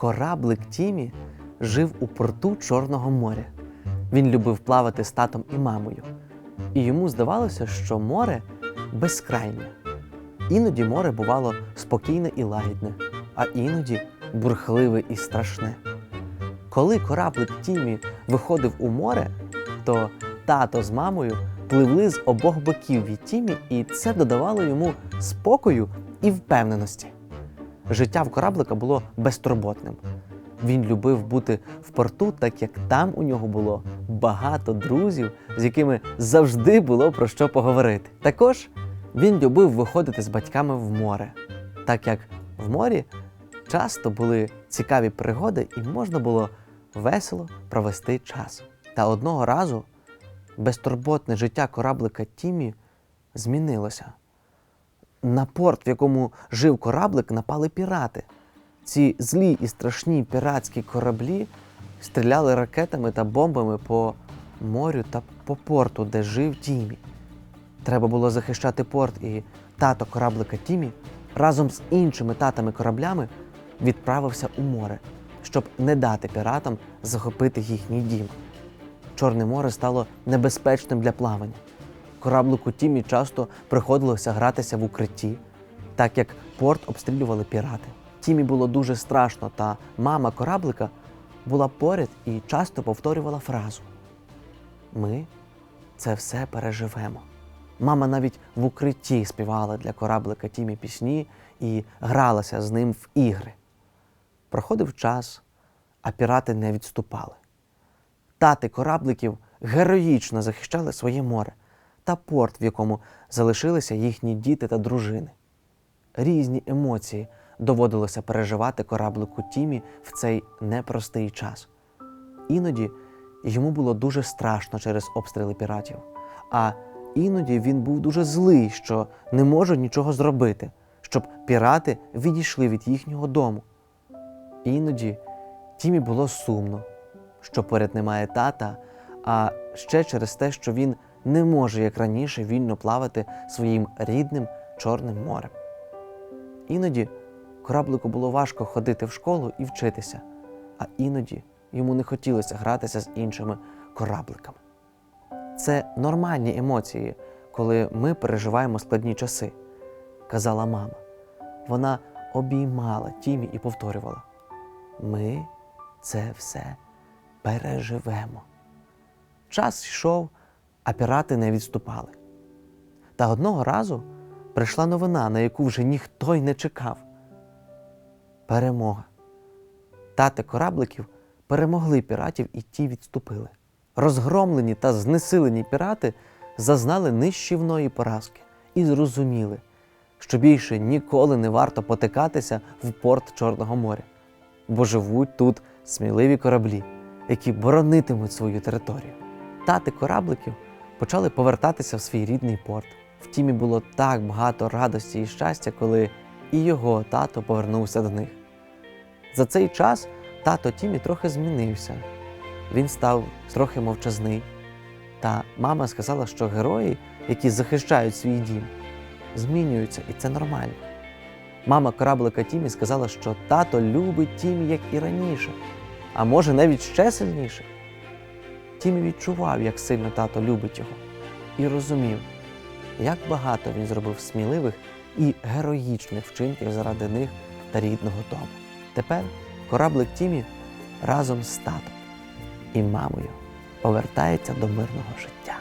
Кораблик Тімі жив у порту Чорного моря. Він любив плавати з татом і мамою. І йому здавалося, що море безкрайнє. Іноді море бувало спокійне і лагідне, а іноді бурхливе і страшне. Коли кораблик Тімі виходив у море, то тато з мамою пливли з обох боків від Тімі, і це додавало йому спокою і впевненості. Життя в кораблика було безтурботним. Він любив бути в порту, так як там у нього було багато друзів, з якими завжди було про що поговорити. Також він любив виходити з батьками в море, так як в морі часто були цікаві пригоди і можна було весело провести час. Та одного разу безтурботне життя кораблика Тімі змінилося. На порт, в якому жив кораблик, напали пірати. Ці злі і страшні піратські кораблі стріляли ракетами та бомбами по морю та по порту, де жив Тімі. Треба було захищати порт, і тато кораблика Тімі разом з іншими татами кораблями відправився у море, щоб не дати піратам захопити їхній дім. Чорне море стало небезпечним для плавання. Кораблику Тімі часто приходилося гратися в укритті, так як порт обстрілювали пірати. Тімі було дуже страшно, та мама кораблика була поряд і часто повторювала фразу: Ми це все переживемо. Мама навіть в укритті співала для кораблика Тімі пісні і гралася з ним в ігри. Проходив час, а пірати не відступали. Тати корабликів героїчно захищали своє море та порт, в якому залишилися їхні діти та дружини. Різні емоції доводилося переживати кораблику Тімі в цей непростий час. Іноді йому було дуже страшно через обстріли піратів, а іноді він був дуже злий, що не може нічого зробити, щоб пірати відійшли від їхнього дому. Іноді Тімі було сумно, що поряд немає тата, а ще через те, що він не може, як раніше, вільно плавати своїм рідним Чорним морем. Іноді кораблику було важко ходити в школу і вчитися, а іноді йому не хотілося гратися з іншими корабликами. Це нормальні емоції, коли ми переживаємо складні часи, казала мама. Вона обіймала Тімі і повторювала: Ми це все переживемо. Час йшов, а пірати не відступали. Та одного разу прийшла новина, на яку вже ніхто й не чекав. Перемога. Тати корабликів перемогли піратів і ті відступили. Розгромлені та знесилені пірати зазнали нищівної поразки і зрозуміли, що більше ніколи не варто потикатися в порт Чорного моря, бо живуть тут сміливі кораблі, які боронитимуть свою територію. Тати корабликів почали повертатися в свій рідний порт. В тімі було так багато радості і щастя, коли і його тато повернувся до них. За цей час тато Тімі трохи змінився. Він став трохи мовчазний. Та мама сказала, що герої, які захищають свій дім, змінюються, і це нормально. Мама кораблика Тімі сказала, що тато любить Тімі, як і раніше, а може навіть ще сильніше. Тімі відчував, як сильно тато любить його, і розумів, як багато він зробив сміливих і героїчних вчинків заради них та рідного дому. Тепер кораблик Тімі разом з татом і мамою повертається до мирного життя.